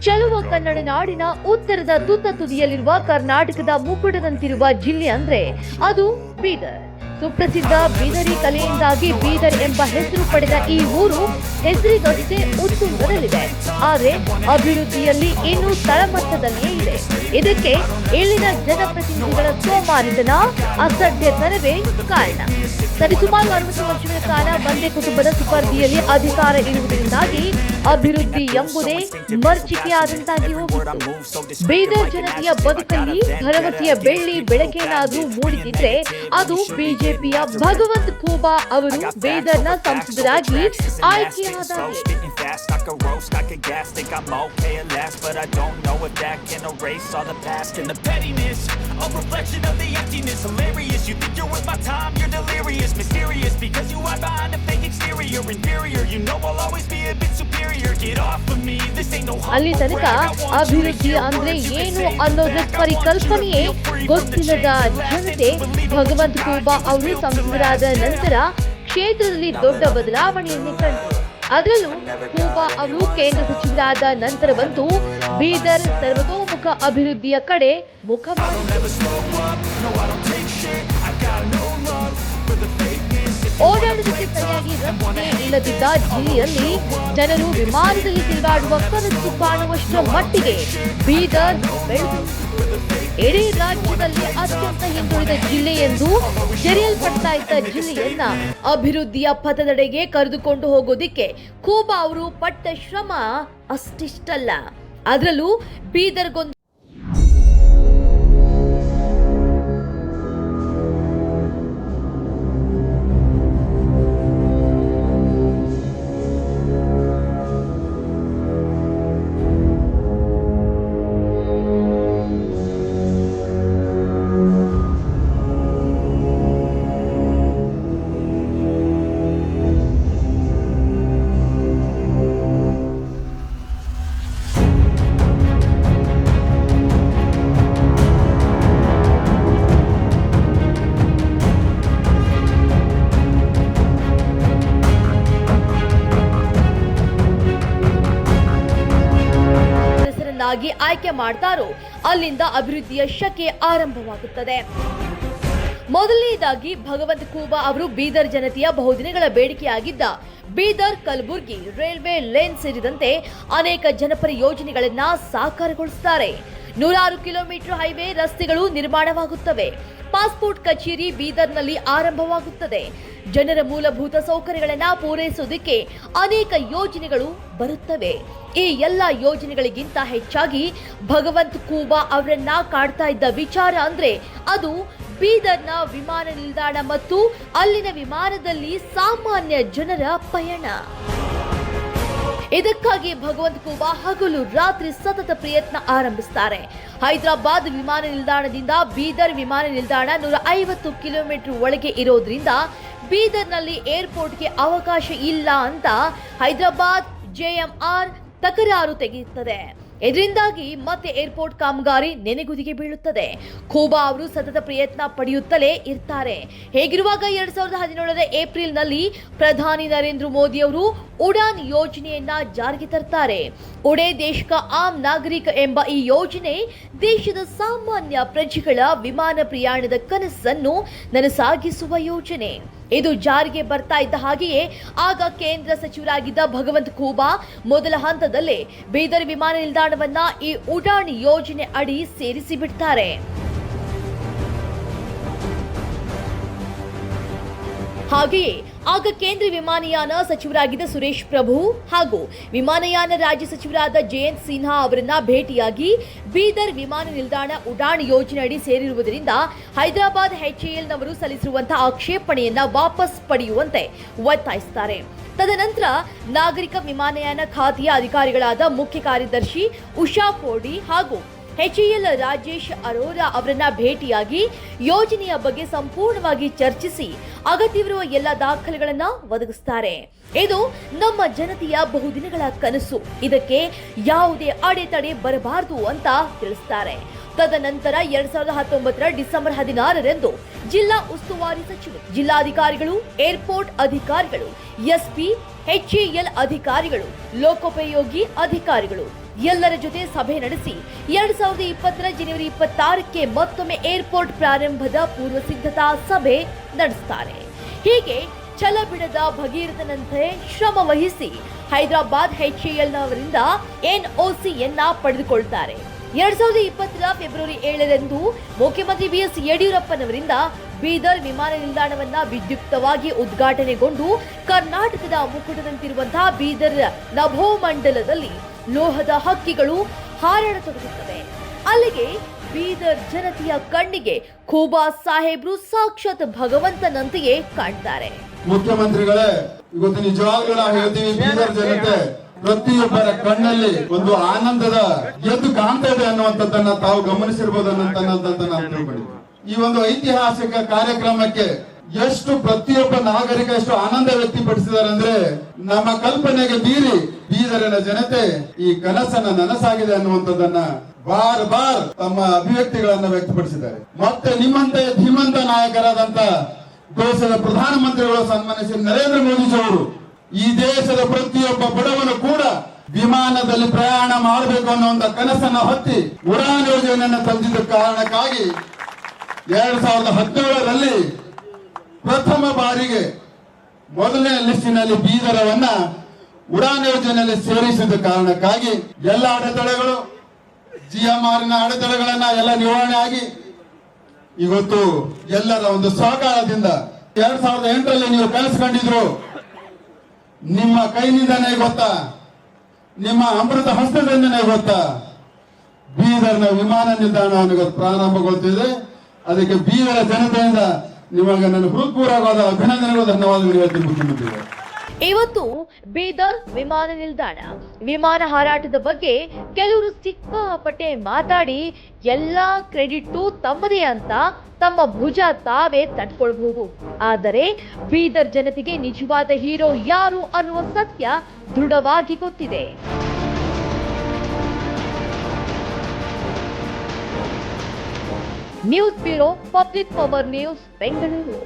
ಚಲುವ ಕನ್ನಡ ನಾಡಿನ ಉತ್ತರದ ತುತ್ತ ತುದಿಯಲ್ಲಿರುವ ಕರ್ನಾಟಕದ ಮುಕುಟದಂತಿರುವ ಜಿಲ್ಲೆ ಅಂದ್ರೆ ಅದು ಬೀದರ್. ಸುಪ್ರಸಿದ್ಧ ಬೀದರಿ ಕಲೆಯಿಂದಾಗಿ ಬೀದರ್ ಎಂಬ ಹೆಸರು ಪಡೆದ ಈ ಊರು ಹೆಸರಿಗಷ್ಟೇ ಉತ್ತುಂಗದಲ್ಲಿದೆ. ಆದರೆ ಅಭಿವೃದ್ಧಿಯಲ್ಲಿ ಇನ್ನೂ ತಳಮಟ್ಟದಲ್ಲಿಯೇ ಇದೆ. ಇದಕ್ಕೆ ಇಲ್ಲಿನ ಜನಪ್ರತಿನಿಧಿಗಳ ಸೋಮಾರಿತನ ಅಸಡ್ಡೆತನವೇ ಕಾರಣ. ಸರಿಸುಮಾರು ಅರವತ್ತು ವರ್ಷಗಳ ಕಾಲ ಒಂದೇ ಕುಟುಂಬದ ಸುಪರ್ದಿಯಲ್ಲಿ ಅಧಿಕಾರ ಇರುವುದರಿಂದಾಗಿ ಅಭಿವೃದ್ಧಿ ಎಂಬುದೇ ಮರ್ಚಿಕೆಯಾದಂತಾಗಿ ಹೋಗಿತ್ತು. ಬೀದರ್ ಜನತೆಯ ಬದುಕಲ್ಲಿ ಭರವಸೆಯ ಬೆಳ್ಳಿ ಬೆಳಕೇನಾದರೂ ಮೂಡಿದ್ರೆ ಅದು ಬಿಜೆಪಿಯ ಭಗವಂತ್ ಖೂಬಾ ಅವರು ಬೀದರ್ನ ಸಂಸದರಾಗಿ ಆಯ್ಕೆಯಾದಾಗ ಅಲ್ಲಿ ತನಕ ಅಭಿವೃದ್ಧಿ ಅಂದ್ರೆ ಏನು ಅನ್ನೋದ್ರ ಪರಿಕಲ್ಪನೆಯೇ ಗೊತ್ತಿಲ್ಲದ ಜನತೆ ಭಗವಂತ ಖೂಬಾ ಅವರು ಸಂಸದರಾದ ನಂತರ ಕ್ಷೇತ್ರದಲ್ಲಿ ದೊಡ್ಡ ಬದಲಾವಣೆಯನ್ನು ಕಂಡರು ಅದರಲ್ಲೂ ಖೂಬಾ ಅವರು ಕೇಂದ್ರ ಸಚಿವರಾದ ನಂತರವಂತೂ ಬೀದರ್ ಸರ್ವತೋಮುಖ ಅಭಿವೃದ್ಧಿಯ ಕಡೆ ಮುಖ ಜಿಲ್ಲೆಯಲ್ಲಿ ಜನರು ವಿಮಾನದಲ್ಲಿ ತಿರುಗಾಡುವ ಕನಸು ಕಾಣುವಷ್ಟರ ಮಟ್ಟಿಗೆ ಬೀದರ್ ಇಡೀ ರಾಜ್ಯದಲ್ಲಿ ಅತ್ಯಂತ ಹಿಂದುಳಿದ ಜಿಲ್ಲೆ ಎಂದು ಜರಿಯಲ್ಪಡ್ತಾ ಇದ್ದ ಜಿಲ್ಲೆಯನ್ನ ಅಭಿವೃದ್ಧಿಯ ಪಥದೆಡೆಗೆ ಕರೆದುಕೊಂಡು ಹೋಗೋದಿಕ್ಕೆ ಕೂಬಾ ಅವರು ಪಟ್ಟ ಶ್ರಮ ಅಷ್ಟಿಷ್ಟಲ್ಲ. ಅದರಲ್ಲೂ ಬೀದರ್ಗೊಂದು ಹೆಸರನ್ನಾಗಿ ಆಯ್ಕೆ ಮಾಡ್ತಾರೋ ಅಲ್ಲಿಂದ ಅಭಿವೃದ್ಧಿಯ ಶಕೆ ಆರಂಭವಾಗುತ್ತದೆ. ಮೊದಲನೇದಾಗಿ ಭಗವಂತ ಕೂಬಾ ಅವರು ಬೀದರ್ ಜನತೆಯ ಬಹುದಿನಗಳ ಬೇಡಿಕೆಯಾಗಿದ್ದ ಬೀದರ್ ಕಲಬುರ್ಗಿ ರೈಲ್ವೆ ಲೈನ್ ಸೇರಿದಂತೆ ಅನೇಕ ಜನಪರ ಯೋಜನೆಗಳನ್ನ ಸಾಕಾರಗೊಳಿಸುತ್ತಾರೆ ನೂರಾರು ಕಿಲೋಮೀಟರ್ ಹೈವೇ ರಸ್ತೆಗಳು ನಿರ್ಮಾಣವಾಗುತ್ತವೆ. ಪಾಸ್ಪೋರ್ಟ್ ಕಚೇರಿ ಬೀದರ್ನಲ್ಲಿ ಆರಂಭವಾಗುತ್ತದೆ. ಜನರ ಮೂಲಭೂತ ಸೌಕರ್ಯಗಳನ್ನು ಪೂರೈಸುವುದಕ್ಕೆ ಅನೇಕ ಯೋಜನೆಗಳು ಬರುತ್ತವೆ. ಈ ಎಲ್ಲ ಯೋಜನೆಗಳಿಗಿಂತ ಹೆಚ್ಚಾಗಿ ಭಗವಂತ್ ಕೂಬಾ ಅವರನ್ನ ಕಾಡ್ತಾ ಇದ್ದ ವಿಚಾರ ಅಂದ್ರೆ ಅದು ಬೀದರ್ನ ವಿಮಾನ ನಿಲ್ದಾಣ ಮತ್ತು ಅಲ್ಲಿನ ವಿಮಾನದಲ್ಲಿ ಸಾಮಾನ್ಯ ಜನರ ಪಯಣ. ಇದಕ್ಕಾಗಿ ಭಗವಂತ ಖೂಬಾ ಹಗಲು ರಾತ್ರಿ ಸತತ ಪ್ರಯತ್ನ ಆರಂಭಿಸುತ್ತಾರೆ ಹೈದರಾಬಾದ್ ವಿಮಾನ ನಿಲ್ದಾಣದಿಂದ ಬೀದರ್ ವಿಮಾನ ನಿಲ್ದಾಣ ನೂರ ಐವತ್ತು ಕಿಲೋಮೀಟರ್ ಒಳಗೆ ಇರೋದ್ರಿಂದ ಬೀದರ್ನಲ್ಲಿ ಏರ್ಪೋರ್ಟ್ಗೆ ಅವಕಾಶ ಇಲ್ಲ ಅಂತ ಹೈದರಾಬಾದ್ ಜೆಎಂಆರ್ ತಕರಾರು ತೆಗೆಯುತ್ತದೆ. ಇದರಿಂದಾಗಿ ಮತ್ತೆ ಏರ್ಪೋರ್ಟ್ ಕಾಮಗಾರಿ ನೆನೆಗುದಿಗೆ ಬೀಳುತ್ತದೆ. ಖೋಬಾ ಅವರು ಸತತ ಪ್ರಯತ್ನ ಪಡೆಯುತ್ತಲೇ ಇರ್ತಾರೆ. ಹೇಗಿರುವಾಗ ಎರಡ್ ಸಾವಿರದ ಹದಿನೇಳರ ಏಪ್ರಿಲ್ನಲ್ಲಿ ಪ್ರಧಾನಿ ನರೇಂದ್ರ ಮೋದಿ ಅವರು ಉಡಾನ್ ಯೋಜನೆಯನ್ನ ಜಾರಿಗೆ ತರ್ತಾರೆ. ಉಡೇ ದೇಶ ಆಮ್ ನಾಗರಿಕ ಎಂಬ ಈ ಯೋಜನೆ ದೇಶದ ಸಾಮಾನ್ಯ ಪ್ರಜೆಗಳ ವಿಮಾನ ಪ್ರಯಾಣದ ಕನಸನ್ನು ನನಸಾಗಿಸುವ ಯೋಜನೆ. ಇದು ಜಾರಿಗೆ ಬರ್ತಾ ಇದ್ದ ಹಾಗೆಯೇ ಆಗ ಕೇಂದ್ರ ಸಚಿವರಾಗಿದ್ದ ಭಗವಂತ್ ಖೂಬಾ ಮೊದಲ ಹಂತದಲ್ಲೇ ಬೀದರ್ ವಿಮಾನ ನಿಲ್ದಾಣವನ್ನ ಈ ಉಡಾನ್ ಯೋಜನೆ ಅಡಿ ಸೇರಿಸಿ ಬಿಡ್ತಾರೆ. ಹಾಗೆಯೇ ಆಗ ಕೇಂದ್ರ ವಿಮಾನಯಾನ ಸಚಿವರಾಗಿದ್ದ ಸುರೇಶ್ ಪ್ರಭು ಹಾಗೂ ವಿಮಾನಯಾನ ರಾಜ್ಯ ಸಚಿವರಾದ ಜಯಂತ್ ಸಿನ್ಹಾ ಅವರನ್ನ ಭೇಟಿಯಾಗಿ ಬೀದರ್ ವಿಮಾನ ನಿಲ್ದಾಣ ಉಡಾಣ್ ಯೋಜನೆ ಅಡಿ ಸೇರಿರುವುದರಿಂದ ಹೈದರಾಬಾದ್ ಎಚ್ಎಎಲ್ನವರು ಸಲ್ಲಿಸಿರುವಂತಹ ಆಕ್ಷೇಪಣೆಯನ್ನ ವಾಪಸ್ ಪಡೆಯುವಂತೆ ಒತ್ತಾಯಿಸುತ್ತಾರೆ. ತದನಂತರ ನಾಗರಿಕ ವಿಮಾನಯಾನ ಖಾತೆಯ ಅಧಿಕಾರಿಗಳಾದ ಮುಖ್ಯ ಕಾರ್ಯದರ್ಶಿ ಉಷಾ ಕೋಡಿ ಹಾಗೂ ಎಚ್ಎಎಲ್ ರಾಜೇಶ್ ಅರೋರಾ ಅವರನ್ನ ಭೇಟಿಯಾಗಿ ಯೋಜನೆಯ ಬಗ್ಗೆ ಸಂಪೂರ್ಣವಾಗಿ ಚರ್ಚಿಸಿ ಅಗತ್ಯವಿರುವ ಎಲ್ಲ ದಾಖಲೆಗಳನ್ನು ಒದಗಿಸ್ತಾರೆ. ಇದು ನಮ್ಮ ಜನತೆಯ ಬಹುದಿನಗಳ ಕನಸು. ಇದಕ್ಕೆ ಯಾವುದೇ ಅಡೆತಡೆ ಬರಬಾರದು ಅಂತ ತಿಳಿಸ್ತಾರೆ. ತದನಂತರ ಎರಡ್ ಸಾವಿರದ ಹತ್ತೊಂಬತ್ತರ ಡಿಸೆಂಬರ್ ಹದಿನಾರರಂದು ಜಿಲ್ಲಾ ಉಸ್ತುವಾರಿ ಸಚಿವರು ಜಿಲ್ಲಾಧಿಕಾರಿಗಳು, ಏರ್ಪೋರ್ಟ್ ಅಧಿಕಾರಿಗಳು, ಎಸ್ಪಿ ಎಚ್ಎಎಲ್ ಅಧಿಕಾರಿಗಳು, ಲೋಕೋಪಯೋಗಿ ಅಧಿಕಾರಿಗಳು, ಎಲ್ಲರ ಜೊತೆ ಸಭೆ ನಡೆಸಿ ಎರಡ್ ಸಾವಿರದ ಇಪ್ಪತ್ತರ ಜನವರಿ ಇಪ್ಪತ್ತಾರಕ್ಕೆ ಮತ್ತೊಮ್ಮೆ ಏರ್ಪೋರ್ಟ್ ಪ್ರಾರಂಭದ ಪೂರ್ವ ಸಿದ್ಧತಾ ಸಭೆ ನಡೆಸುತ್ತಾರೆ ಹೀಗೆ ಛಲ ಬಿಡದ ಭಗೀರಥನಂತೆ ಶ್ರಮ ವಹಿಸಿ ಹೈದರಾಬಾದ್ ಎಚ್ಎಎಲ್ನವರಿಂದ ಎನ್ಒಸಿಯನ್ನ ಪಡೆದುಕೊಳ್ತಾರೆ. ಎರಡ್ ಸಾವಿರದ ಇಪ್ಪತ್ತರ ಫೆಬ್ರವರಿ ಏಳರಂದು ಮುಖ್ಯಮಂತ್ರಿ ಬಿಎಸ್ ಯಡಿಯೂರಪ್ಪನವರಿಂದ ಬೀದರ್ ವಿಮಾನ ನಿಲ್ದಾಣವನ್ನ ವಿದ್ಯುಕ್ತವಾಗಿ ಉದ್ಘಾಟನೆಗೊಂಡು ಕರ್ನಾಟಕದ ಮುಕುಟದಂತಿರುವಂತಹ ಬೀದರ್ ನಭೋಮಂಡಲದಲ್ಲಿ ಲೋಹದ ಹಕ್ಕಿಗಳು ಹಾರಾಡತೊಡಗುತ್ತವೆ ಅಲ್ಲಿಗೆ ಬೀದರ್ ಜನತೆಯ ಕಣ್ಣಿಗೆ ಖೂಬಾ ಸಾಹೇಬ್ರು ಸಾಕ್ಷಾತ್ ಭಗವಂತನಂತೆಯೇ ಕಾಣ್ತಾರೆ. ಮುಖ್ಯಮಂತ್ರಿಗಳೇ, ಇವತ್ತು ನಿಜವಾಗ್ಲೂ ನಾವು ಹೇಳ್ತೀವಿ, ಬೀದರ್ ಜನತೆ ಪ್ರತಿಯೊಬ್ಬರ ಕಣ್ಣಲ್ಲಿ ಒಂದು ಆನಂದದ ಎದ್ದು ಕಾಣ್ತಾ ಇದೆ ಅನ್ನುವಂಥದ್ದನ್ನ ತಾವು ಗಮನಿಸಿರ್ಬೋದು ಅನ್ನೋದನ್ನ ನಾನು ತಿಳ್ಕೊಂಡಿದ್ದೀನಿ ಈ ಒಂದು ಐತಿಹಾಸಿಕ ಕಾರ್ಯಕ್ರಮಕ್ಕೆ ಎಷ್ಟು ಪ್ರತಿಯೊಬ್ಬ ನಾಗರಿಕ ಎಷ್ಟು ಆನಂದ ವ್ಯಕ್ತಪಡಿಸಿದ್ದಾರೆ ಅಂದ್ರೆ ನಮ್ಮ ಕಲ್ಪನೆಗೆ ಮೀರಿ ಬೀದರಿನ ಜನತೆ ಈ ಕನಸನ್ನ ನನಸಾಗಿದೆ ಅನ್ನುವಂಥದ್ದನ್ನ ಬಾರ್ ಬಾರ್ ತಮ್ಮ ಅಭಿವ್ಯಕ್ತಿಗಳನ್ನ ವ್ಯಕ್ತಪಡಿಸಿದ್ದಾರೆ. ಮತ್ತೆ ನಿಮ್ಮಂತೆ ಧೀಮಂತ ನಾಯಕರಾದಂತ ದೇಶದ ಪ್ರಧಾನಮಂತ್ರಿಗಳು ಸನ್ಮಾನಿಸಿ ನರೇಂದ್ರ ಮೋದಿಜಿ ಅವರು ಈ ದೇಶದ ಪ್ರತಿಯೊಬ್ಬ ಬಡವನು ಕೂಡ ವಿಮಾನದಲ್ಲಿ ಪ್ರಯಾಣ ಮಾಡಬೇಕು ಅನ್ನುವಂತ ಕನಸನ್ನ ಹೊತ್ತಿ ಉಡಾನ್ ಯೋಜನೆಯನ್ನು ತಂದಿದ್ದ ಕಾರಣಕ್ಕಾಗಿ ಎರಡ್ ಸಾವಿರದ ಹದಿನೇಳರಲ್ಲಿ ಪ್ರಥಮ ಬಾರಿಗೆ ಮೊದಲನೇ ಲಿಸ್ಟಿನಲ್ಲಿ ಬೀದರವನ್ನ ಉಡಾನ್ ಯೋಜನೆಯಲ್ಲಿ ಸೇರಿಸಿದ ಕಾರಣಕ್ಕಾಗಿ ಎಲ್ಲ ಅಡೆತಡೆಗಳು, ಜಿಎಂಆರ್ನ ಅಡೆತಡೆಗಳನ್ನ ಎಲ್ಲ ನಿವಾರಣೆ ಆಗಿ ಇವತ್ತು ಎಲ್ಲರ ಒಂದು ಸಹಕಾರದಿಂದ ಎರಡ್ ಸಾವಿರದ ಎಂಟರಲ್ಲಿ ನೀವು ಕಲಿಸ್ಕೊಂಡಿದ್ರು ಕಂಡಿದ್ರು ನಿಮ್ಮ ಕೈನಿಂದನೇ ಗೊತ್ತಾ? ನಿಮ್ಮ ಅಮೃತ ಹಸ್ತದಿಂದನೇ ಗೊತ್ತಾ? ಬೀದರ್ನ ವಿಮಾನ ನಿಲ್ದಾಣವನ್ನು ಪ್ರಾರಂಭಗೊಳ್ತಿದೆ. ಅದಕ್ಕೆ ಬೀದರ ಜನತೆಯಿಂದ ನಿಮಗೆ ನನ್ನ ಹೃತ್ಪೂರ್ವಕವಾದ ಅಭಿನಂದನೆಗಳು, ಧನ್ಯವಾದಗಳು ಹೇಳ್ತೀನಿ ಮುಖ್ಯಮಂತ್ರಿಗಳು ಇವತ್ತು ಬೀದರ್ ವಿಮಾನ ನಿಲ್ದಾಣ, ವಿಮಾನ ಹಾರಾಟದ ಬಗ್ಗೆ ಕೆಲವರು ಸಿಕ್ಕಾಪಟ್ಟೆ ಮಾತಾಡಿ ಎಲ್ಲಾ ಕ್ರೆಡಿಟ್ ತಮ್ಮದೇ ಅಂತ ತಮ್ಮ ಭುಜ ತಾವೇ ತಟ್ಕೊಳ್ಬಹುದು. ಆದರೆ ಬೀದರ್ ಜನತೆಗೆ ನಿಜವಾದ ಹೀರೋ ಯಾರು ಅನ್ನುವ ಸತ್ಯ ದೃಢವಾಗಿ ಗೊತ್ತಿದೆ. News bureau public power news Bengaluru.